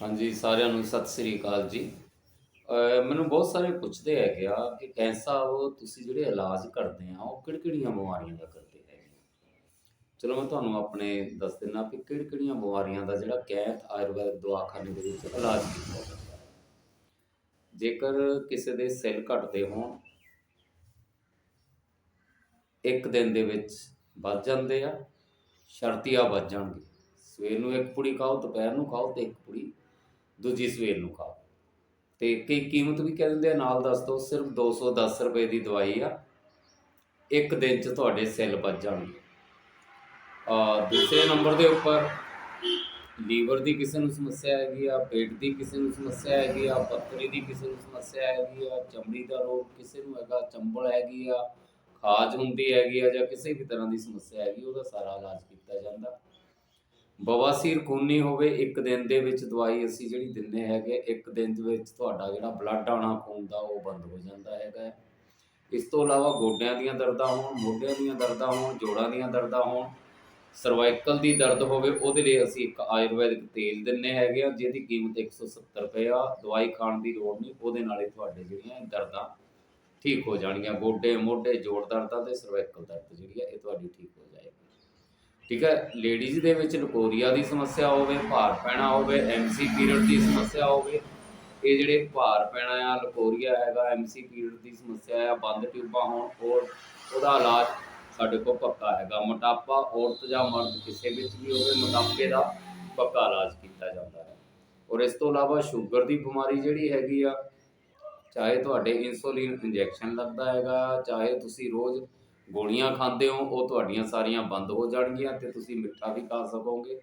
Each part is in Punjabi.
ਹਾਂਜੀ, ਸਾਰਿਆਂ ਨੂੰ ਸਤਿ ਸ੍ਰੀ ਅਕਾਲ ਜੀ। ਮੈਨੂੰ ਬਹੁਤ ਸਾਰੇ ਪੁੱਛਦੇ ਹੈਗੇ ਆ ਕਿ ਕੈਂਸਾ ਉਹ ਤੁਸੀਂ ਜਿਹੜੇ ਇਲਾਜ ਕਰਦੇ ਆ, ਉਹ ਕਿਹੜੀ ਕਿਹੜੀਆਂ ਬਿਮਾਰੀਆਂ ਦਾ ਕਰਦੇ ਹੈਗੇ ਚਲੋ, ਮੈਂ ਤੁਹਾਨੂੰ ਆਪਣੇ ਦੱਸ ਦਿੰਦਾ ਕਿ ਕਿਹੜੀਆਂ ਬਿਮਾਰੀਆਂ ਦਾ ਜਿਹੜਾ ਕੈਂਥ ਆਯੁਰਵੈਦਿਕ ਦਵਾਖਾਨੇ ਦੇ ਵਿੱਚ ਇਲਾਜ ਕੀਤਾ ਜਾਂਦਾ ਹੈ। ਜੇਕਰ ਕਿਸੇ ਦੇ ਸੈੱਲ ਘਟਦੇ ਹੋਣ, ਇੱਕ ਦਿਨ ਦੇ ਵਿੱਚ ਵੱਧ ਜਾਂਦੇ ਆ, ਸ਼ਰਤੀਆਂ ਵੱਧ ਜਾਣਗੇ। ਸਵੇਰ ਨੂੰ ਇੱਕ ਪੁੜੀ ਖਾਓ, ਦੁਪਹਿਰ ਨੂੰ ਖਾਓ ਤੇ ਇੱਕ ਪੁੜੀ ਦੂਜੀ ਸਵੇਰ ਨੂੰ ਖਾਓ। ਤੇ ਕਈ ਕੀਮਤ ਵੀ ਕਹਿ ਦਿੰਦੇ ਆ, ਨਾਲ ਦੱਸ ਦੋ ਸਿਰਫ 210 ਰੁਪਏ ਦੀ ਦਵਾਈ ਆ। ਇੱਕ ਦਿਨ ਚ ਤੁਹਾਡੇ ਸੈੱਲ ਵੱਜ ਜਾਣਗੇ। ਆ, ਦੂਸਰੇ ਨੰਬਰ ਦੇ ਉੱਪਰ, ਲੀਵਰ ਦੀ ਕਿਸੇ ਨੂੰ ਸਮੱਸਿਆ ਹੈਗੀ ਆ, ਪੇਟ ਦੀ ਕਿਸੇ ਨੂੰ ਸਮੱਸਿਆ ਹੈਗੀ ਆ ਪੱਥਰੀ ਦੀ ਕਿਸੇ ਨੂੰ ਸਮੱਸਿਆ ਹੈਗੀ ਆ, ਚਮੜੀ ਦਾ ਰੋਗ ਕਿਸੇ ਨੂੰ ਹੈਗਾ, ਚੰਬਲ ਹੈਗੀ ਆ, ਖਾਜ ਹੁੰਦੀ ਹੈਗੀ ਆ ਜਾਂ ਕਿਸੇ ਵੀ ਤਰ੍ਹਾਂ ਦੀ ਸਮੱਸਿਆ ਹੈਗੀ, ਉਹਦਾ ਸਾਰਾ ਇਲਾਜ ਕੀਤਾ ਜਾਂਦਾ। ਬਵਾਸੀਰ ਖੂਨੀ ਹੋਵੇ, ਇੱਕ ਦਿਨ ਦੇ ਵਿੱਚ ਦਵਾਈ ਅਸੀਂ ਜਿਹੜੀ ਦਿੰਦੇ ਹੈਗੇ, ਇੱਕ ਦਿਨ ਦੇ ਵਿੱਚ ਤੁਹਾਡਾ ਜਿਹੜਾ ਬਲੱਡ ਆਣਾ ਖੂਨ ਦਾ, ਉਹ ਬੰਦ ਹੋ ਜਾਂਦਾ ਹੈਗਾ। ਇਸ ਤੋਂ ਇਲਾਵਾ ਗੋਡਿਆਂ ਦੀਆਂ ਦਰਦਾਂ ਹੋਣ, ਮੋਢਿਆਂ ਦੀਆਂ ਦਰਦਾਂ ਹੋਣ, ਜੋੜਾਂ ਦੀਆਂ ਦਰਦਾਂ ਹੋਣ ਸਰਵਾਈਕਲ ਦੀ ਦਰਦ ਹੋਵੇ, ਉਹਦੇ ਲਈ ਅਸੀਂ ਇੱਕ ਆਯੁਰਵੈਦਿਕ ਤੇਲ ਦਿੰਨੇ ਹੈਗੇ ਆ, ਜਿਹਦੀ ਕੀਮਤ 170 ਰੁਪਏ ਆ। ਦਵਾਈ ਖਾਣ ਦੀ ਲੋੜ ਨਹੀਂ, ਉਹਦੇ ਨਾਲ ਹੀ ਤੁਹਾਡੇ ਜਿਹੜੀਆਂ ਦਰਦਾਂ ਠੀਕ ਹੋ ਜਾਣਗੀਆਂ। ਗੋਡੇ, ਮੋਢੇ, ਜੋੜ ਦਰਦਾਂ ਤੇ ਸਰਵਾਈਕਲ ਦਰਦ ਜਿਹੜੀ ਆ, ਇਹ ਤੁਹਾਡੀ ਠੀਕ ਹੋ ਜਾਏਗੀ। ਠੀਕ ਹੈ ਲੇਡੀਜ਼ ਦੇ ਵਿੱਚ ਲਕੋਰੀਆ ਦੀ ਸਮੱਸਿਆ ਹੋਵੇ, ਭਾਰ ਪੈਣਾ ਹੋਵੇ ਐਮਸੀ ਪੀਰੀਅਡ ਦੀ ਸਮੱਸਿਆ ਹੋਵੇ, ਇਹ ਜਿਹੜੇ ਭਾਰ ਪੈਣਾ ਆ ਲਕੋਰੀਆ ਹੈਗਾ ਐਮਸੀ ਪੀਰੀਅਡ ਦੀ ਸਮੱਸਿਆ ਆ, ਬੰਦ ਟਿਊਬਾਂ ਹੋਣ ਔਰ ਉਹਦਾ ਇਲਾਜ ਸਾਡੇ ਕੋਲ ਪੱਕਾ ਹੈਗਾ। ਮੋਟਾਪਾ ਔਰਤ ਜਾਂ ਮਰਦ ਕਿਸੇ ਵਿੱਚ ਵੀ ਹੋਵੇ, ਮੋਟਾਪੇ ਦਾ ਪੱਕਾ ਇਲਾਜ ਕੀਤਾ ਜਾਂਦਾ ਹੈ। ਔਰ ਇਸ ਤੋਂ ਇਲਾਵਾ ਸ਼ੂਗਰ ਦੀ ਬਿਮਾਰੀ ਜਿਹੜੀ ਹੈਗੀ ਆ, ਚਾਹੇ ਤੁਹਾਡੇ ਇਨਸੂਲਿਨ ਇੰਜੈਕਸ਼ਨ ਲੱਗਦਾ ਹੈਗਾ, ਚਾਹੇ ਤੁਸੀਂ ਰੋਜ਼ ਗੋਲੀਆਂ ਖਾਂਦੇ ਹੋ, ਉਹ ਤੁਹਾਡੀਆਂ ਸਾਰੀਆਂ ਬੰਦ ਹੋ ਜਾਣਗੀਆਂ ਤੇ ਤੁਸੀਂ ਮਿੱਠਾ ਵੀ ਖਾ ਸਕੋਗੇ।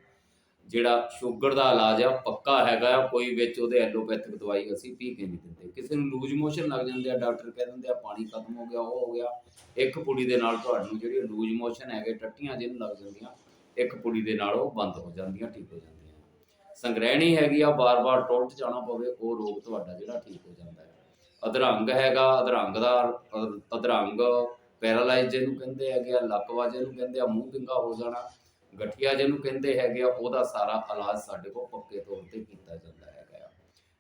ਜਿਹੜਾ ਸ਼ੂਗਰ ਦਾ ਇਲਾਜ ਆ ਪੱਕਾ ਹੈਗਾ ਆ, ਕੋਈ ਵਿੱਚ ਉਹਦੇ ਐਲੋਪੈਥਿਕ ਦਵਾਈ ਅਸੀਂ ਪੀ ਕੇ ਨਹੀਂ ਦਿੰਦੇ। ਕਿਸੇ ਨੂੰ ਲੂਜ ਮੋਸ਼ਨ ਲੱਗ ਜਾਂਦੇ ਆ, ਡਾਕਟਰ ਕਹਿ ਦਿੰਦੇ ਆ, ਪਾਣੀ ਖਤਮ ਹੋ ਗਿਆ, ਉਹ ਹੋ ਗਿਆ। ਇੱਕ ਪੁੜੀ ਦੇ ਨਾਲ ਤੁਹਾਨੂੰ ਜਿਹੜੀ ਲੂਜ ਮੋਸ਼ਨ ਹੈਗੇ, ਟੱਟੀਆਂ ਜਿਹਨੂੰ ਲੱਗ ਜਾਂਦੀਆਂ, ਇੱਕ ਪੁੜੀ ਦੇ ਨਾਲ ਉਹ ਬੰਦ ਹੋ ਜਾਂਦੀਆਂ, ਠੀਕ ਹੋ ਜਾਂਦੀਆਂ। ਸੰਗ੍ਰਹਿਣੀ ਹੈਗੀ ਆ ਬਾਰ-ਬਾਰ ਟੁੱਟ ਜਾਣਾ ਪਵੇ, ਉਹ ਰੋਗ ਤੁਹਾਡਾ ਜਿਹੜਾ ਠੀਕ ਹੋ ਜਾਂਦਾ ਹੈ। ਅਧਰੰਗ ਹੈਗਾ ਅਧਰੰਗ ਦਾ ਅਧਰੰਗ ਪੈਰਾਲਾਈਜ਼ ਜਿਹਨੂੰ ਕਹਿੰਦੇ ਹੈਗੇ ਆ, ਲੱਕਵਾ ਜਿਹਨੂੰ ਕਹਿੰਦੇ ਆ, ਮੂੰਹ ਵਿੰਗਾ ਹੋ ਜਾਣਾ, ਗਠੀਆ ਜਿਹਨੂੰ ਕਹਿੰਦੇ ਹੈਗੇ ਆ, ਉਹਦਾ ਸਾਰਾ ਇਲਾਜ ਸਾਡੇ ਕੋਲ ਪੱਕੇ ਤੌਰ ਤੇ ਕੀਤਾ ਜਾਂਦਾ ਹੈਗਾ ਆ।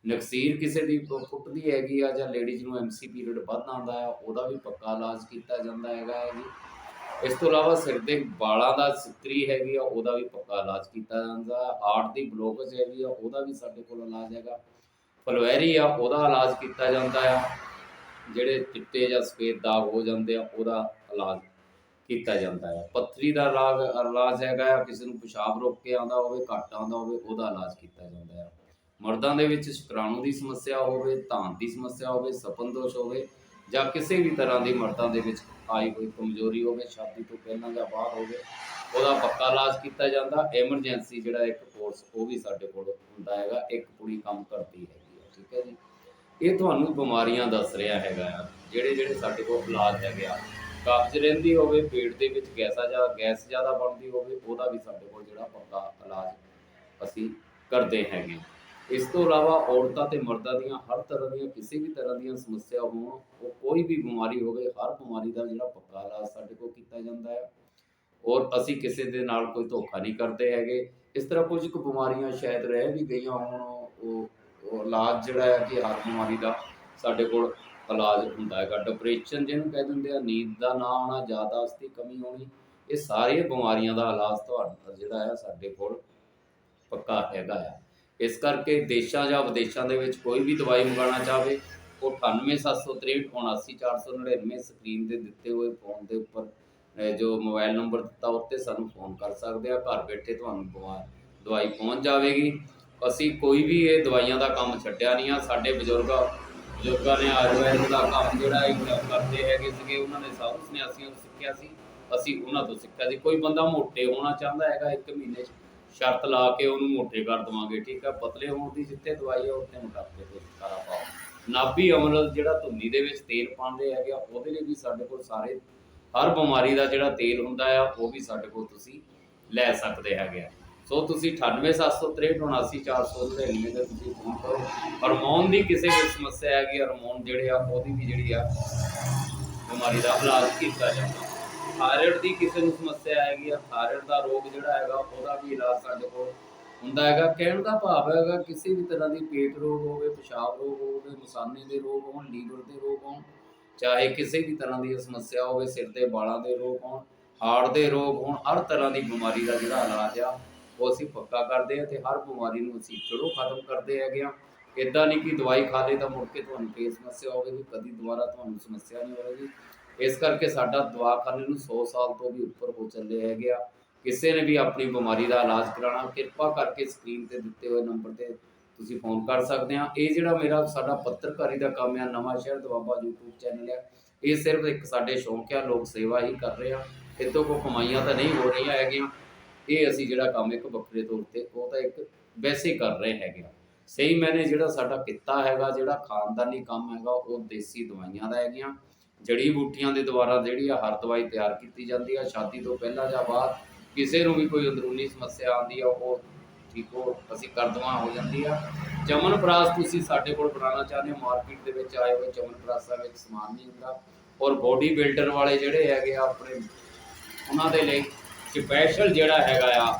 ਨਕਸੀਰ ਕਿਸੇ ਦੀ ਫੁੱਟਦੀ ਹੈਗੀ ਆ ਜਾਂ ਲੇਡੀਜ਼ ਨੂੰ ਐਮਸੀ ਪੀਰੀਅਡ ਵੱਧ ਆਉਂਦਾ ਆ, ਉਹਦਾ ਵੀ ਪੱਕਾ ਇਲਾਜ ਕੀਤਾ ਜਾਂਦਾ ਹੈਗਾ ਹੈ ਜੀ। ਇਸ ਤੋਂ ਇਲਾਵਾ ਸਿਰ ਦੇ ਵਾਲਾਂ ਦਾ ਸਿੱਤਰੀ ਹੈਗੀ ਆ, ਉਹਦਾ ਵੀ ਪੱਕਾ ਇਲਾਜ ਕੀਤਾ ਜਾਂਦਾ ਹੈ ਹਾਰਟ ਦੀ ਬਲੋਕੇਜ ਹੈਗੀ ਆ, ਉਹਦਾ ਵੀ ਸਾਡੇ ਕੋਲ ਇਲਾਜ ਹੈਗਾ। ਫਲਵੈਰੀ ਆ, ਉਹਦਾ ਇਲਾਜ ਕੀਤਾ ਜਾਂਦਾ ਆ। ਜਿਹੜੇ ਚਿੱਟੇ ਜਾਂ ਸਫੇਦ ਦਾਗ ਹੋ ਜਾਂਦੇ ਆ, ਉਹਦਾ ਇਲਾਜ ਕੀਤਾ ਜਾਂਦਾ ਹੈ। ਪੱਥਰੀ ਦਾ ਇਲਾਜ ਇਲਾਜ ਹੈਗਾ ਆ, ਕਿਸੇ ਨੂੰ ਪਿਸ਼ਾਬ ਰੋਕ ਕੇ ਆਉਂਦਾ ਹੋਵੇ, ਘੱਟ ਆਉਂਦਾ ਹੋਵੇ, ਉਹਦਾ ਇਲਾਜ ਕੀਤਾ ਜਾਂਦਾ ਹੈ। ਮਰਦਾਂ ਦੇ ਵਿੱਚ ਸ਼ੁਕਰਾਣੂ ਦੀ ਸਮੱਸਿਆ ਹੋਵੇ, ਧਾਨ ਦੀ ਸਮੱਸਿਆ ਹੋਵੇ, ਸਪਨ ਦੋਸ਼ ਹੋਵੇ, ਜਾਂ ਕਿਸੇ ਵੀ ਤਰ੍ਹਾਂ ਦੀ ਮਰਦਾਂ ਦੇ ਵਿੱਚ ਆਈ ਹੋਈ ਕਮਜ਼ੋਰੀ ਹੋਵੇ, ਸ਼ਾਦੀ ਤੋਂ ਪਹਿਲਾਂ ਜਾਂ ਬਾਅਦ ਹੋਵੇ, ਉਹਦਾ ਪੱਕਾ ਇਲਾਜ ਕੀਤਾ ਜਾਂਦਾ। ਐਮਰਜੈਂਸੀ ਜਿਹੜਾ ਇੱਕ ਕੋਰਸ ਉਹ ਵੀ ਸਾਡੇ ਕੋਲ ਹੁੰਦਾ ਹੈਗਾ, ਇੱਕ ਕੁੜੀ ਕੰਮ ਕਰਦੀ ਹੈਗੀ ਹੈ ਠੀਕ ਹੈ ਜੀ? ਇਹ ਤੁਹਾਨੂੰ ਬਿਮਾਰੀਆਂ ਦੱਸ ਰਿਹਾ ਹੈਗਾ ਆ। ਜਿਹੜੇ ਜਿਹੜੇ ਸਾਡੇ ਕੋਲ ਇਲਾਜ ਹੈਗੇ ਆ, ਕਬਜ਼ ਰਹਿੰਦੀ ਹੋਵੇ, ਪੇਟ ਦੇ ਵਿੱਚ ਗੈਸਾ ਜਾਂ ਗੈਸ ਜ਼ਿਆਦਾ ਬਣਦੀ ਹੋਵੇ, ਉਹਦਾ ਵੀ ਸਾਡੇ ਕੋਲ ਜਿਹੜਾ ਪੱਕਾ ਇਲਾਜ ਅਸੀਂ ਕਰਦੇ ਹੈਗੇ ਇਸ ਤੋਂ ਇਲਾਵਾ ਔਰਤਾਂ ਤੇ ਮਰਦਾਂ ਦੀਆਂ ਹਰ ਤਰ੍ਹਾਂ ਦੀਆਂ, ਕਿਸੇ ਵੀ ਤਰ੍ਹਾਂ ਦੀਆਂ ਸਮੱਸਿਆ ਹੋਣ, ਉਹ ਕੋਈ ਵੀ ਬਿਮਾਰੀ ਹੋਵੇ, ਹਰ ਬਿਮਾਰੀ ਦਾ ਜਿਹੜਾ ਪੱਕਾ ਇਲਾਜ ਸਾਡੇ ਕੋਲ ਕੀਤਾ ਜਾਂਦਾ ਹੈ ਔਰ ਅਸੀਂ ਕਿਸੇ ਦੇ ਨਾਲ ਕੋਈ ਧੋਖਾ ਨਹੀਂ ਕਰਦੇ ਹੈਗੇ। ਇਸ ਤਰ੍ਹਾਂ ਕੁਝ ਕੁ ਬਿਮਾਰੀਆਂ ਸ਼ਾਇਦ ਰਹਿ ਵੀ ਗਈਆਂ ਹੋਣ, ਉਹ ਉਹ ਇਲਾਜ ਜਿਹੜਾ ਹੈ ਕਿ ਹਰ ਬਿਮਾਰੀ ਦਾ ਸਾਡੇ ਕੋਲ ਇਲਾਜ ਹੁੰਦਾ ਹੈਗਾ। ਡਿਪਰੈਸ਼ਨ ਜਿਹਨੂੰ ਕਹਿ ਦਿੰਦੇ ਆ, ਨੀਂਦ ਦਾ ਨਾ ਆਉਣਾ, ਜ਼ਿਆਦਾ ਦੀ ਕਮੀ ਹੋਣੀ, ਇਹ ਸਾਰੀਆਂ ਬਿਮਾਰੀਆਂ ਦਾ ਇਲਾਜ ਤੁਹਾਡਾ ਜਿਹੜਾ ਹੈ ਸਾਡੇ ਕੋਲ ਪੱਕਾ ਹੈਗਾ ਆ। ਇਸ ਕਰਕੇ ਦੇਸ਼ਾਂ ਜਾਂ ਵਿਦੇਸ਼ਾਂ ਦੇ ਵਿੱਚ ਕੋਈ ਵੀ ਦਵਾਈ ਮੰਗਾਉਣਾ ਚਾਹਵੇ, ਉਹ 98763 79499 ਸਕਰੀਨ ਤੇ ਦਿੱਤੇ ਹੋਏ ਫੋਨ ਦੇ ਉੱਪਰ ਜੋ ਮੋਬਾਈਲ ਨੰਬਰ ਦਿੱਤਾ, ਉੱਤੇ ਸਾਨੂੰ ਫੋਨ ਕਰ ਸਕਦੇ ਆ। ਘਰ ਬੈਠੇ ਤੁਹਾਨੂੰ ਦਵਾ, ਦਵਾਈ ਪਹੁੰਚ ਜਾਵੇਗੀ। ਅਸੀਂ ਕੋਈ ਵੀ ਇਹ ਦਵਾਈਆਂ ਦਾ ਕੰਮ ਛੱਡਿਆ ਨਹੀਂ ਆ। ਸਾਡੇ ਬਜ਼ੁਰਗ, ਬਜ਼ੁਰਗਾਂ ਨੇ ਆਯੁਰਵੈਦ ਦਾ ਕੰਮ ਜਿਹੜਾ ਇਹ ਕਰਦੇ ਹੈਗੇ ਸੀਗੇ, ਉਹਨਾਂ ਨੇ ਸਾਊਥ ਸੰਨਿਆਸੀਆਂ ਤੋਂ ਸਿੱਖਿਆ ਸੀ। ਅਸੀਂ ਉਹਨਾਂ ਤੋਂ ਸਿੱਖਿਆ ਸੀ। ਕੋਈ ਬੰਦਾ ਮੋਟੇ ਹੋਣਾ ਚਾਹੁੰਦਾ ਹੈਗਾ, ਇੱਕ ਮਹੀਨੇ 'ਚ ਸ਼ਰਤ ਲਾ ਕੇ ਉਹਨੂੰ ਮੋਟੇ ਕਰ ਦਵਾਂਗੇ, ਠੀਕ ਆ? ਪਤਲੇ ਹੋਣ ਦੀ ਜਿੱਥੇ ਦਵਾਈ ਆ, ਉੱਥੇ ਮੋਟਾਪੇ ਤੋਂ ਛੁਟਕਾਰਾ ਪਾਓ। ਨਾਭੀ ਅਮਰਲ ਜਿਹੜਾ ਧੁੰਨੀ ਦੇ ਵਿੱਚ ਤੇਲ ਪਾਉਂਦੇ ਹੈਗੇ ਆ, ਉਹਦੇ ਲਈ ਵੀ ਸਾਡੇ ਕੋਲ ਸਾਰੇ, ਹਰ ਬਿਮਾਰੀ ਦਾ ਜਿਹੜਾ ਤੇਲ ਹੁੰਦਾ ਆ, ਉਹ ਵੀ ਸਾਡੇ ਕੋਲ ਤੁਸੀਂ ਲੈ ਸਕਦੇ ਹੈਗੇ ਆ। ਸੋ ਤੁਸੀਂ 9873379499 ਦੇ ਤੁਸੀਂ ਫੋਨ ਕਰੋ। ਹਾਰਮੋਨ ਦੀ ਕਿਸੇ ਵੀ ਸਮੱਸਿਆ ਹੈਗੀ, ਹਾਰਮੋਨ ਜਿਹੜੇ ਆ, ਉਹਦੀ ਵੀ ਜਿਹੜੀ ਆ, ਬਿਮਾਰੀ ਦਾ ਇਲਾਜ ਕੀਤਾ ਜਾਂਦਾ। ਥਾਇਰਾਇਡ ਦੀ ਕਿਸੇ ਨੂੰ ਸਮੱਸਿਆ ਹੈਗੀ ਆ, ਥਾਇਰਾਇਡ ਦਾ ਰੋਗ ਜਿਹੜਾ ਹੈਗਾ, ਉਹਦਾ ਵੀ ਇਲਾਜ ਸਾਡੇ ਕੋਲ ਹੁੰਦਾ ਹੈਗਾ। ਕਹਿਣ ਦਾ ਭਾਵ ਹੈਗਾ, ਕਿਸੇ ਵੀ ਤਰ੍ਹਾਂ ਦੀ ਪੇਟ ਰੋਗ ਹੋਵੇ, ਪਿਸ਼ਾਬ ਰੋਗ ਹੋਵੇ, ਮਸਾਨੇ ਦੇ ਰੋਗ ਹੋਣ, ਲੀਵਰ ਦੇ ਰੋਗ ਹੋਣ, ਚਾਹੇ ਕਿਸੇ ਵੀ ਤਰ੍ਹਾਂ ਦੀ ਸਮੱਸਿਆ ਹੋਵੇ, ਸਿਰ ਦੇ ਵਾਲਾਂ ਦੇ ਰੋਗ ਹੋਣ, ਹਾਰਟ ਦੇ ਰੋਗ ਹੋਣ, ਹਰ ਤਰ੍ਹਾਂ ਦੀ ਬਿਮਾਰੀ ਦਾ ਜਿਹੜਾ ਇਲਾਜ ਆ ਉਹ ਅਸੀਂ ਪੱਕਾ ਕਰਦੇ ਆ ਤੇ ਹਰ ਬਿਮਾਰੀ ਨੂੰ ਅਸੀਂ ਚਲੋ ਖਤਮ ਕਰਦੇ ਹੈਗੇ ਆ ਇਦਾਂ ਨਹੀਂ ਕਿ ਦਵਾਈ ਖਾ ਲਈ ਤਾਂ ਮੁੜ ਕੇ ਤੁਹਾਨੂੰ ਫੇਰ ਸਮੱਸਿਆ ਹੋਵੇਗੀ ਕਦੀ ਦੁਬਾਰਾ ਤੁਹਾਨੂੰ ਸਮੱਸਿਆ ਨਹੀਂ ਹੋਵੇਗੀ ਇਸ ਕਰਕੇ ਸਾਡਾ ਦਵਾਖਾਨੇ ਨੂੰ 100 ਸਾਲ ਤੋਂ ਵੀ ਉੱਪਰ ਹੋ ਚੱਲੇ ਹੈਗੇ ਆ। ਕਿਸੇ ਨੇ ਵੀ ਆਪਣੀ ਬਿਮਾਰੀ ਦਾ ਇਲਾਜ ਕਰਾਉਣਾ, ਕਿਰਪਾ ਕਰਕੇ ਸਕਰੀਨ ਤੇ ਦਿੱਤੇ ਹੋਏ ਨੰਬਰ ਤੇ ਤੁਸੀਂ ਫੋਨ ਕਰ ਸਕਦੇ ਆ ਇਹ ਜਿਹੜਾ ਮੇਰਾ ਸਾਡਾ ਪੱਤਰਕਾਰੀ ਦਾ ਕੰਮ ਆ, ਨਵਾਂ ਸ਼ਹਿਰ ਦਵਾਬਾ YouTube ਚੈਨਲ ਆ, ਇਹ ਸਿਰਫ ਇੱਕ ਸਾਡੇ ਸ਼ੌਂਕ ਆ, ਲੋਕ ਸੇਵਾ ਹੀ ਕਰ ਰਹੇ ਆ। ਇਤੋਂ ਕੋ ਕਮਾਈਆਂ ਤਾਂ ਨਹੀਂ ਹੋ ਰਹੀਆਂ ਹੈਗੀਆਂ। ਇਹ ਅਸੀਂ ਜਿਹੜਾ ਕੰਮ ਇੱਕ ਵੱਖਰੇ ਤੌਰ ਤੇ, ਉਹ ਤਾਂ ਇੱਕ ਵੈਸੇ ਕਰ ਰਹੇ ਹੈਗੇ ਆ। ਸਹੀ ਮੈਨੇ ਜਿਹੜਾ ਸਾਡਾ ਕਿੱਤਾ ਹੈਗਾ, ਜਿਹੜਾ ਖਾਨਦਾਨੀ ਕੰਮ ਹੈਗਾ, ਉਹ ਦੇਸੀ ਦਵਾਈਆਂ ਦਾ ਹੈਗੀਆਂ। ਜੜੀ ਬੂਟੀਆਂ ਦੇ ਦੁਆਰਾ ਜਿਹੜੀ ਆ ਹਰ ਦਵਾਈ ਤਿਆਰ ਕੀਤੀ ਜਾਂਦੀ ਆ। ਸ਼ਾਦੀ ਤੋਂ ਪਹਿਲਾਂ ਜਾਂ ਬਾਅਦ ਕਿਸੇ ਨੂੰ ਵੀ ਕੋਈ ਅੰਦਰੂਨੀ ਸਮੱਸਿਆ ਆਉਂਦੀ ਆ, ਉਹ ਠੀਕ ਹੋ, ਅਸੀਂ ਕਰ ਦਵਾ ਹੋ ਜਾਂਦੀ ਆ। ਚਮਨ ਪ੍ਰਾਸ ਤੁਸੀਂ ਸਾਡੇ ਕੋਲ ਬਣਾਉਣਾ ਚਾਹੁੰਦੇ ਹੋ, ਮਾਰਕੀਟ ਦੇ ਵਿੱਚ ਆਏ ਹੋਏ ਚਮਨ ਪ੍ਰਾਸਾਂ ਵਿੱਚ ਸਮਾਨ ਨਹੀਂ ਹੁੰਦਾ। ਔਰ ਬੋਡੀ ਬਿਲਡਰ ਵਾਲੇ ਜਿਹੜੇ ਹੈਗੇ ਆ, ਆਪਣੇ, ਉਹਨਾਂ ਦੇ ਲਈ ਸਪੈਸ਼ਲ ਜਿਹੜਾ ਹੈਗਾ ਆ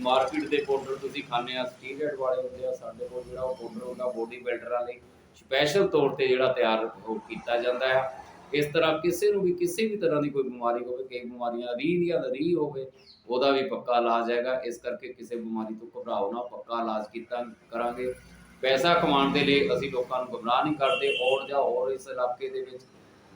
ਮਾਰਕੀਟ ਦੇ ਪਾਊਡਰ ਤੁਸੀਂ ਖਾਣੇ ਆ ਸਟੀਰੋਇਡ ਵਾਲੇ ਹੁੰਦੇ ਆ, ਸਾਡੇ ਕੋਲ ਜਿਹੜਾ ਉਹ ਪਾਊਡਰ ਹੁੰਦਾ ਬੋਡੀ ਬਿਲਡਰਾਂ ਲਈ ਸਪੈਸ਼ਲ ਤੌਰ ਤੇ ਜਿਹੜਾ ਤਿਆਰ ਉਹ ਕੀਤਾ ਜਾਂਦਾ ਹੈ ਇਸ ਤਰ੍ਹਾਂ ਕਿਸੇ ਨੂੰ ਵੀ, ਕਿਸੇ ਵੀ ਤਰ੍ਹਾਂ ਦੀ ਕੋਈ ਬਿਮਾਰੀ ਹੋਵੇ, ਕਈ ਬਿਮਾਰੀਆਂ ਰੀਹ ਦੀਆਂ ਦਾ ਰੀਹ ਹੋਵੇ, ਉਹਦਾ ਵੀ ਪੱਕਾ ਇਲਾਜ ਹੈਗਾ। ਇਸ ਕਰਕੇ ਕਿਸੇ ਬਿਮਾਰੀ ਤੋਂ ਘਬਰਾਓ ਨਾ, ਪੱਕਾ ਇਲਾਜ ਕੀਤਾ ਕਰਾਂਗੇ। ਪੈਸਾ ਕਮਾਉਣ ਦੇ ਲਈ ਅਸੀਂ ਲੋਕਾਂ ਨੂੰ ਗੁੰਮਰਾਹ ਨਹੀਂ ਕਰਦੇ ਔਰ ਜਾਂ ਹੋਰ ਇਸ ਇਲਾਕੇ ਦੇ ਵਿੱਚ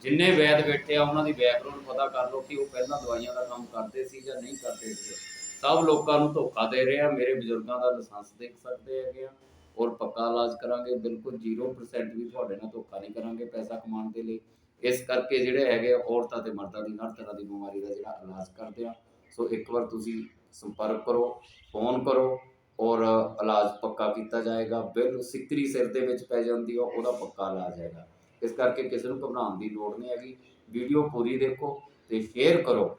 ਜਿੰਨੇ ਵੈਦ ਬੈਠੇ ਆ, ਉਹਨਾਂ ਦੀ ਬੈਕਗ੍ਰਾਉਂਡ ਪਤਾ ਕਰ ਲਓ ਕਿ ਉਹ ਪਹਿਲਾਂ ਦਵਾਈਆਂ ਦਾ ਕੰਮ ਕਰਦੇ ਸੀ ਜਾਂ ਨਹੀਂ ਕਰਦੇ ਸੀ। ਸਭ ਲੋਕਾਂ ਨੂੰ ਧੋਖਾ ਦੇ ਰਹੇ ਆ, ਮੇਰੇ ਬਜ਼ੁਰਗਾਂ ਦਾ ਲਾਇਸੈਂਸ ਦੇਖ ਸਕਦੇ ਹੈਗੇ ਆ। ਔਰ ਪੱਕਾ ਇਲਾਜ ਕਰਾਂਗੇ, ਬਿਲਕੁਲ 0% ਵੀ ਤੁਹਾਡੇ ਨਾਲ ਧੋਖਾ ਨਹੀਂ ਕਰਾਂਗੇ ਪੈਸਾ ਕਮਾਉਣ ਦੇ ਲਈ। ਇਸ ਕਰਕੇ ਜਿਹੜੇ ਹੈਗੇ ਔਰਤਾਂ ਤੇ ਮਰਦਾਂ ਦੀ, ਹਰ ਤਰ੍ਹਾਂ ਦੀ ਬਿਮਾਰੀ ਦਾ ਜਿਹੜਾ ਇਲਾਜ ਕਰਦੇ ਆ। ਸੋ ਇੱਕ ਵਾਰ ਤੁਸੀਂ ਸੰਪਰਕ ਕਰੋ, ਫੋਨ ਕਰੋ ਔਰ ਇਲਾਜ ਪੱਕਾ ਕੀਤਾ ਜਾਏਗਾ। ਬਿਲ ਸਿੱਕਰੀ ਸਿਰ ਦੇ ਵਿੱਚ ਪੈ ਜਾਂਦੀ ਆ, ਉਹਦਾ ਪੱਕਾ ਇਲਾਜ ਹੈਗਾ। ਇਸ ਕਰਕੇ ਕਿਸੇ ਨੂੰ ਘਬਰਾਉਣ ਦੀ ਲੋੜ ਨਹੀਂ ਹੈਗੀ। ਵੀਡੀਓ ਪੂਰੀ ਦੇਖੋ ਤੇ ਸ਼ੇਅਰ ਕਰੋ।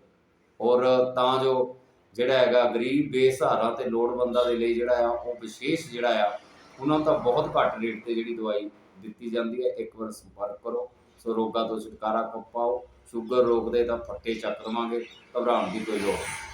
ਔਰ ਤਾਂ ਜੋ ਜਿਹੜਾ ਹੈਗਾ ਗਰੀਬ ਬੇਸਹਾਰਾ ਤੇ ਲੋੜਵੰਦਾਂ ਦੇ ਲਈ ਜਿਹੜਾ ਆ, ਉਹ ਵਿਸ਼ੇਸ਼ ਜਿਹੜਾ ਆ, ਉਹਨਾਂ ਨੂੰ ਤਾਂ ਬਹੁਤ ਘੱਟ ਰੇਟ ਤੇ ਜਿਹੜੀ ਦਵਾਈ ਦਿੱਤੀ ਜਾਂਦੀ ਹੈ। ਇੱਕ ਵਾਰ ਸੰਪਰਕ ਕਰੋ। ਸੋ ਰੋਗਾਂ ਤੋਂ ਛੁਟਕਾਰਾ ਪਾਓ। ਸ਼ੂਗਰ ਰੋਗ ਦੇ ਤਾਂ ਫੱਟੇ ਚੱਕ ਦੇਵਾਂਗੇ। ਘਬਰਾਉਣ ਦੀ ਕੋਈ ਲੋੜ ਨਹੀਂ।